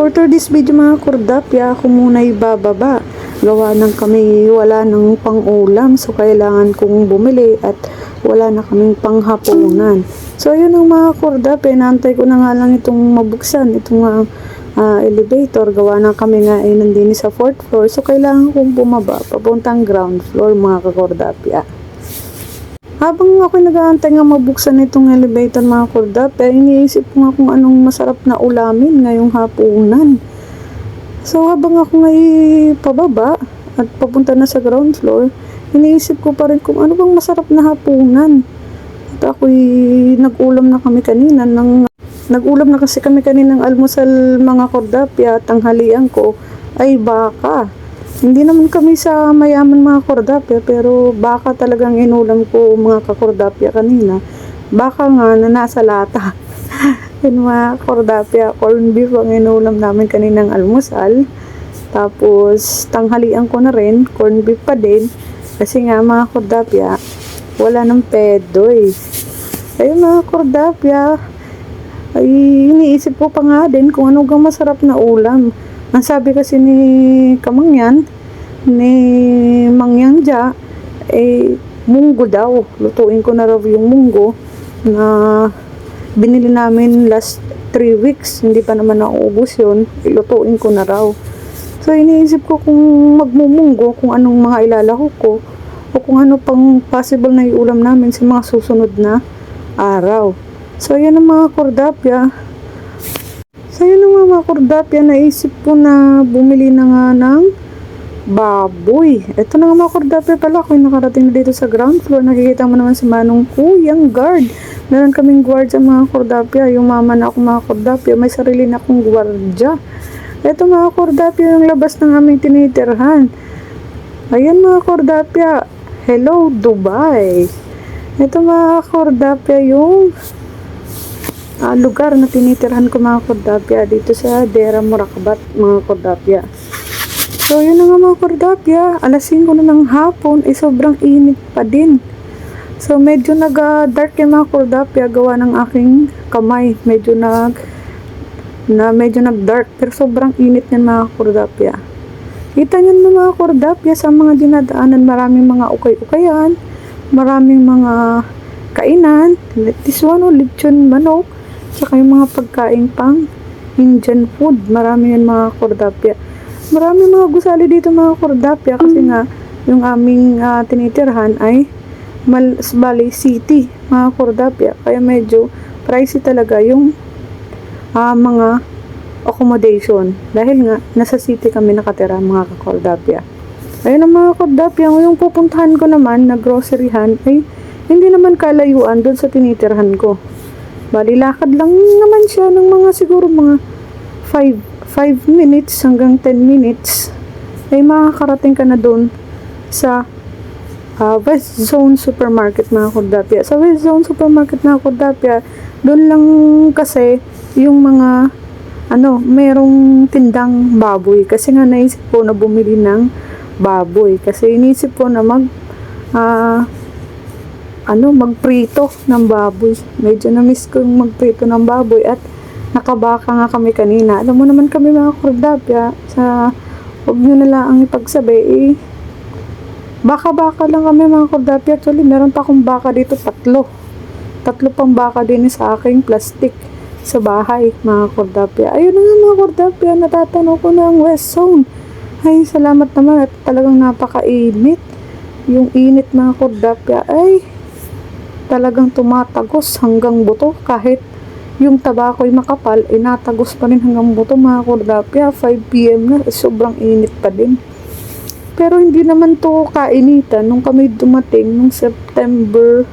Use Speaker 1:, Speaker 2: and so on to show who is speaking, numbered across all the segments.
Speaker 1: For today's video mga kordapya, ako muna ibababa. Gawa ng kami wala ng pang-ulam so kailangan kong bumili at wala na kaming panghapunan. So yun ang mga kordapya, inaantay ko na nga lang itong mabuksan, itong ah, ah, elevator. Gawa ng kami nga ay nandini sa fourth floor so kailangan kong bumaba papuntang ground floor mga kakordapya. Habang ako nag-aantay nga mabuksan itong elevator mga kordap, eh, iniisip ko nga kung anong masarap na ulamin ngayong hapunan. So habang ako ngay pababa at papunta na sa ground floor, iniisip ko pa rin kung ano bang masarap na hapunan. At ako'y nag-ulam na kami kanina ng Nag-ulam na kasi kami kaninang almusal mga kordapya, tanghalian ko ay baka. Hindi naman kami sa mayaman mga kordapya, pero baka talagang inulam ko mga kakordapya kanina. Baka nga na nasa lata. Yun mga kordapya, corn beef ang inulam namin kaninang almusal. Tapos tanghalian ko na rin, corn beef pa din. Kasi nga mga kordapya, wala ng pedoy. Ayun mga kordapya, ay iniisip ko pa nga din kung ano gang masarap na ulam. Ang sabi kasi ni Kamangyan, ni Mangyang Ja, eh, munggo daw. Lutuin ko na raw yung munggo na binili namin last 3 weeks. Hindi pa naman nauubos yun. Ilutuin ko na raw. So, iniisip ko kung magmumunggo, kung anong mga ilalahok ko, o kung ano pang possible na iulam namin sa mga susunod na araw. So, yan ang mga kordapya. Yun ang mga kordapya. Naisip ko na bumili na nga ng baboy. Ito na nga mga kordapya pala. Kung nakarating na dito sa ground floor, nakikita mo naman si Manong Kuyang guard. Meron kaming guard sa mga kordapya. Yung mama na ako mga kordapya, may sarili na akong gwardya. Ito mga kordapya yung labas ng aming tinitirhan. Ayan mga kordapya. Hello, Dubai. Ito mga kordapya yung ah, lugar na tinitirhan ko mga kordapya dito sa Dera Murakabat mga kordapya. So yun na nga mga kordapya, alas 5 na ng hapon ay sobrang init pa din. So medyo nag-dark yung mga kordapya gawa ng aking kamay. Medyo nag na medyo nag-dark pero sobrang init niyan mga kordapya. Kita niyo na mga kordapya sa mga dinadaanan maraming mga ukay-ukayan, maraming mga kainan, this one lechon manok, Tsaka yung mga pagkain pang Indian food. Marami yan mga kordapya. Marami mga gusali dito mga kordapya kasi nga yung aming ah, tinitirhan ay Mal Bali City mga kordapya. Kaya medyo pricey talaga yung ah, mga accommodation. Dahil nga nasa city kami nakatira mga kakordapya. Ayun ang mga kordapya. Yung pupuntahan ko naman na groceryhan ay hindi naman kalayuan doon sa tinitirhan ko. Bali, lakad lang naman siya ng mga siguro mga 5, 5 minutes hanggang 10 minutes ay makakarating ka na doon sa ah, West Zone Supermarket mga kordapya. Sa West Zone Supermarket mga kordapya, doon lang kasi yung mga ano, merong tindang baboy. Kasi nga naisip ko na bumili ng baboy. Kasi inisip ko na mag ah, ano, magprito ng baboy. Medyo na-miss ko yung magprito ng baboy at nakabaka nga kami kanina. Alam mo naman kami mga kordapya, sa huwag nyo na lang ang ipagsabi, eh, baka-baka lang kami mga kordapya. Actually, meron pa akong baka dito, tatlo. Tatlo pang baka din sa aking plastic sa bahay, mga kordapya. Ayun na nga mga kordapya, natatanaw ko na ang West Zone. Ay, salamat naman at talagang napakainit. Yung init mga kordapya ay talagang tumatagos hanggang buto kahit yung tabako'y makapal, eh natagos pa rin hanggang buto mga kordapya. 5pm na, eh, sobrang init pa din. Pero hindi naman to kainitan nung kami dumating nung September,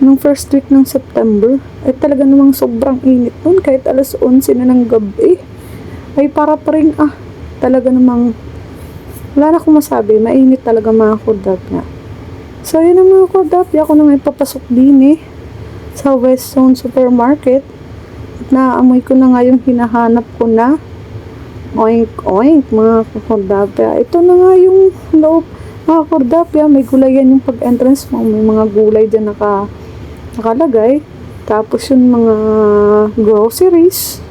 Speaker 1: nung first week ng September, ay talaga namang sobrang init nun kahit alas 11 na ng gabi. Ay para pa rin ah, talaga namang wala na akong masabi, mainit talaga mga kordapya. So, yun ang mga kodapya. Ako na nga ipapasok din eh. Sa West Zone Supermarket. At naaamoy ko na nga yung hinahanap ko na oink oink mga kodapya. Ito na nga yung loob mga kodapya. May gulay yan yung pag-entrance mo. May mga gulay dyan naka, nakalagay. Tapos yung mga groceries.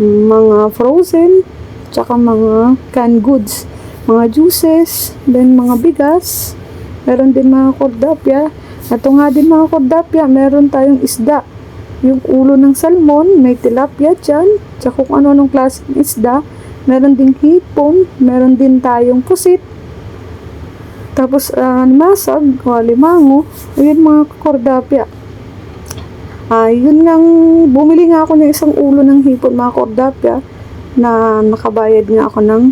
Speaker 1: mga frozen, tsaka mga canned goods, mga juices, then mga bigas, meron din mga kordapya. Ito nga din mga kordapya, meron tayong isda. Yung ulo ng salmon, may tilapia dyan, tsaka kung ano-anong klaseng isda. Meron din hipon, meron din tayong pusit, tapos uh, masag, o limango, ayun mga kordapya. Ah, yun ngang bumili nga ako ng isang ulo ng hipon mga kordapya na nakabayad nga ako ng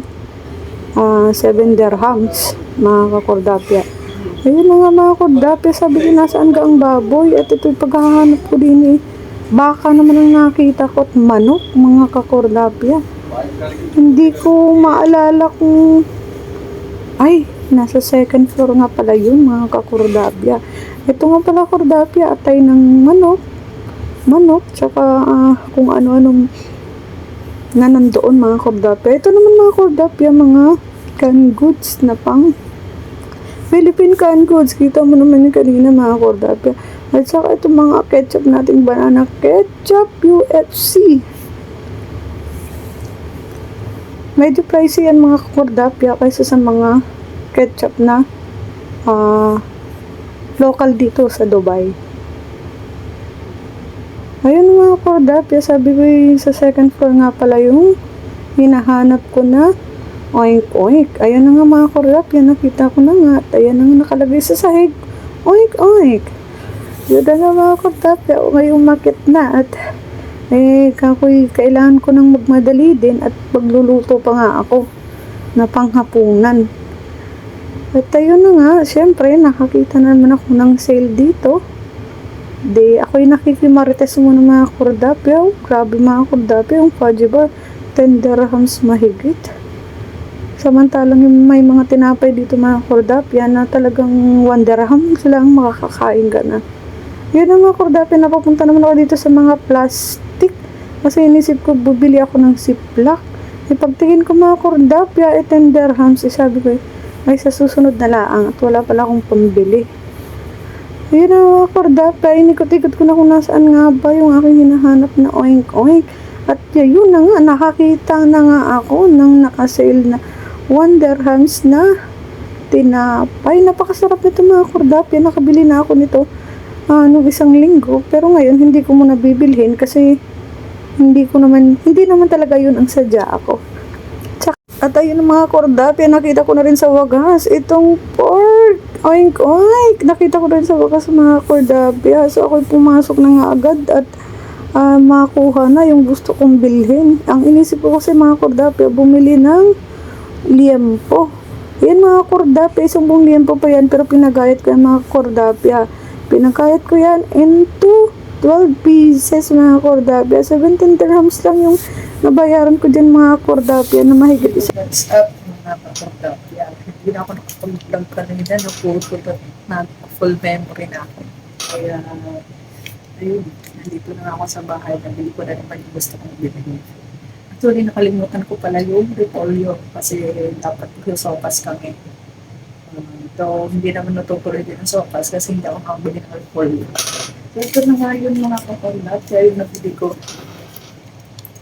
Speaker 1: ah, 7 dirhams mga kordapya. Ayun na nga mga kordapya, sabi ko nasaan ka ang baboy at ito'y paghahanap ko din eh. Baka naman ang nakita ko at manok mga kakordapya. Hindi ko maalala kung ay, nasa second floor nga pala yun mga kakordapya. Ito nga pala kordapya, atay ng manok, manok, tsaka ah, kung ano-anong na nandoon mga kordapya. Ito naman mga kordapya, mga canned goods na pang Philippine canned goods. Kita mo naman yung kanina mga kordapya. At saka ito mga ketchup nating banana ketchup UFC. Medyo pricey yan mga kordapya kaysa sa mga ketchup na ah, local dito sa Dubai. Ayun mga kordapya, sabi ko yung sa second floor nga pala yung hinahanap ko na oink oink. Ayan na nga mga kordapya, nakita ko na nga. Ayan na nga nakalagay sa sahig. Oink oink. Yun na nga mga kordapya, ngayong makit na at eh, kakoy, kailangan ko nang magmadali din at magluluto pa nga ako na panghapunan. At ayun na nga, syempre, nakakita na naman ako ng sale dito. Di, ako'y nakikimarites muna mga kordapya. Oh, grabe mga kordapya, yung fudge bar, 10 dirhams mahigit. Samantalang yung may mga tinapay dito mga kordapya na talagang 1 dirham sila ang makakakain ka na. Yun ang mga kordapya, napapunta naman ako dito sa mga plastic. Kasi inisip ko, bubili ako ng ziplock. E pagtingin ko mga kordapya, eh 10 dirhams. Eh sabi ko, ay sa susunod na laang at wala pala akong pambili. Yun ang mga kordapya, inikot-ikot ko na kung nasaan nga ba yung aking hinahanap na oink oink. At yun na nga, nakakita na nga ako ng nakasale na 1 dirhams na tinapay. Napakasarap nito mga kordapya, nakabili na ako nito ah, nung isang linggo. Pero ngayon, hindi ko muna bibilhin kasi hindi ko naman, hindi naman talaga yun ang sadya ako. At ayun mga kordapya, nakita ko na rin sa wagas, itong pork, oink oink, nakita ko rin sa wagas mga kordapya. So ako'y pumasok na nga agad at ah, makuha na yung gusto kong bilhin. Ang inisip ko kasi mga kordapya, bumili ng liempo. Yan mga kordapya, isang buong liempo pa yan, pero pinagayat ko yung mga kordapya. Pinagkayat ko yan into 12 pieces mga kordapya. 17 dirhams lang yung nabayaran ko dyan mga kordapya na mahigit isa.
Speaker 2: What's up mga kapatid? Hindi na ako nakapag-vlog kanina. Naputo na full memory na ako. Kaya, ayun, nandito na ako sa bahay. Nabili ko na naman yung gusto kong bilhin. Actually, nakalimutan ko pala yung repolyo kasi dapat yung sopas kami. Um, so, hindi naman natutuloy din ang sopas kasi hindi ako nakabili ng repolyo. So, ito na nga yun mga kapatid. Kaya yung nabili ko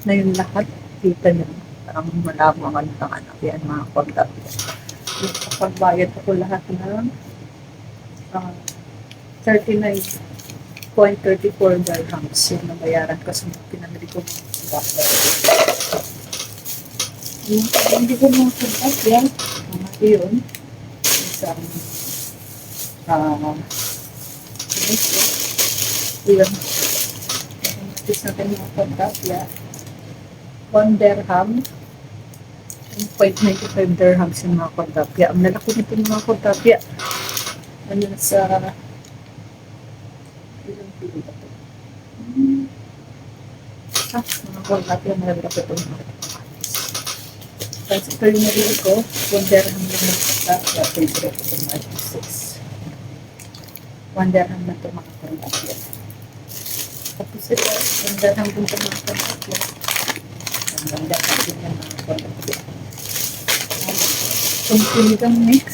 Speaker 2: na yung lahat, kita niyo parang wala mo ang ano ng anak yan mga kontak. Kapag-bayad ako lahat ng uh, 39.34 dirhams yung nabayaran ko sa pinamili ko kontak. Yung hindi ko mga kontak yan, mga yun, isang uh, ito, yun, Tis natin mga kontak yan. 1 dirham 1.95 dirhams yung mga kordapya. Ang lalaki nito yung mga kordapya. Ano sa ilang kilo ba ito? Hmm. Ah, mga kordapya, malalaki ito. Tapos ito nabili ko, 1 dirham lang ng kordapya. Favorite ko ito mga 6. 1 dirham na ito kordapya. Tapos ito, 1 dirham din ito mga kordapya. Ang ganda kasi ng mga kordapya. Kung sinigang mix,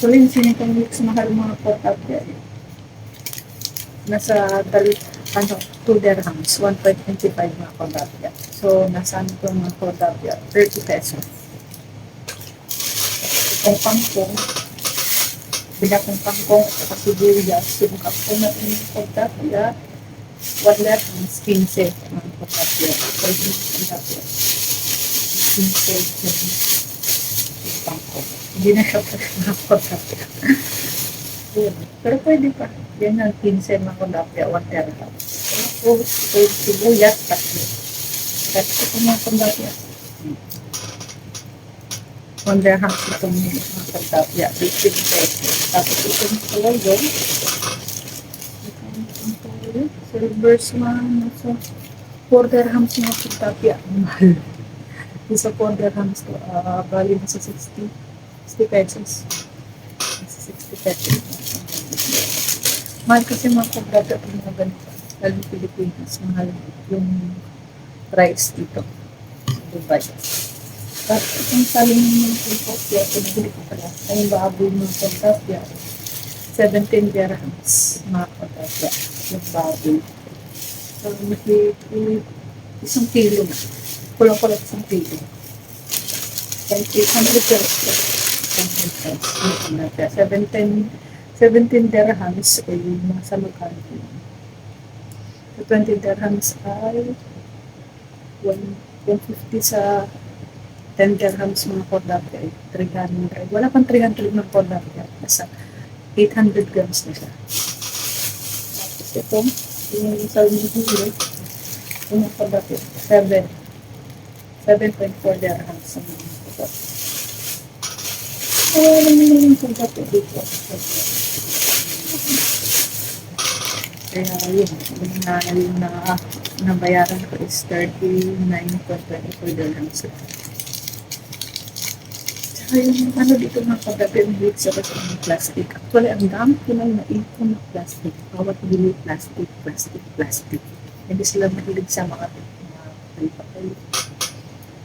Speaker 2: tuloy yung sinigang mix mahal mga kordapya. Nasa dal ano, 2 dirhams, 1.25 mga kodapya. So, nasa ano po mga kodapya? 30 pesos. Itong pangkong, bila kong pangkong at saka sibuyas, ko na yung kodapya, 1 dirhams, 15 mga kodapya. So, yung kodapya. 15 yung pangkong. Hindi na siya. Yun. Pero pwede pa. Yan ang 15 mga 1 dirham. So, so, sibuyas, tatlo. Tatlo ko mga kodapya. 1 dirham itong mga kodapya, 15 pesos. Tapos itong talaga, talaga, silver man, nasa 4 dirhams mga kodapya. Ang mahal. Yung sa 4 dirhams ko, ah, bali na sa 60, 60 pesos. Nasa 60 pesos. Mahal kasi mga kodapya pag mga ganito. Lalo sa Pilipinas, mahal yung price dito sa Dubai. Tapos itong saling ng kodapya, pinabili ko pala. Ay baboy ng kodapya. 17 dirhams mga kodapya. Yung baboy. So, maki, isang kilo na. Kulang-kulang isang kilo. 800 pesos. 800 pesos. Yung kodapya. 17 17 dirhams ay nasa magkano yun? So, 20 dirhams ay 1, 150 sa 10 dirhams mga kodapya ay 300. Wala pang 300 ng kodapya. Nasa 800 grams na siya. Tapos ito, yung sa huli, yung mga kodapya, 7. 7.4 dirhams sa mga kodapya. Kaya lang naman yung kodapya dito. Kaya yun, yung na, yung na, nabayaran ko is 39.24 dirhams. Tsaka yung ano dito mga kagabi, week sa kasi ng plastic. Actually, ang dami ko nang naipon ng plastic. Bawat bili plastic, plastic, plastic. Hindi sila mahilig sa mga papel-papel.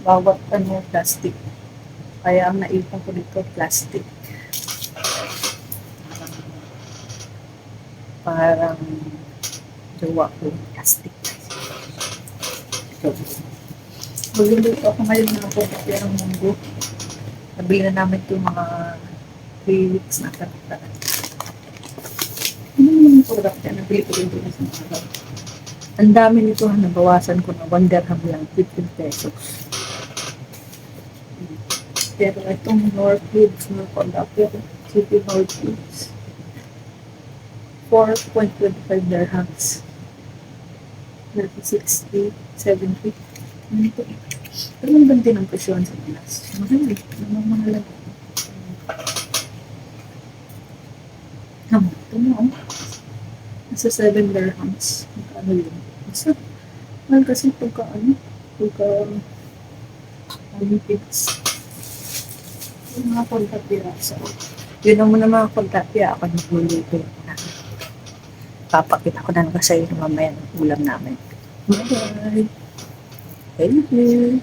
Speaker 2: Bawat ano, plastic. Kaya ang naipon ko dito, plastic. parang jowa ko plastic. Ito. Magluluto ako ngayon ng po ng munggo. Nabili na namin ito mga 3 weeks na kapitaan. Ano naman yung product yan? Nabili ko rin ito sa mga Ang dami nito, nabawasan ko na 1 dirham lang, 15 pesos. Pero itong Northwoods na product, yung City Northwoods, 4.25 dirhams. Nasa 60, 70. Ano ito? Pero ang ganda ng presyon sa Pinas. Mahal eh. Namamahal ako. Tama, na oh. Nasa 7 dirhams. Magkano yun? Nasa, mahal kasi pagka ano, pagka Olympics. Yung mga pagkatira. So, yun ang muna mga pagkatira. Ako nagluluto na papakita ko na lang inyo mamaya ng ulam namin. Bye-bye! Thank you!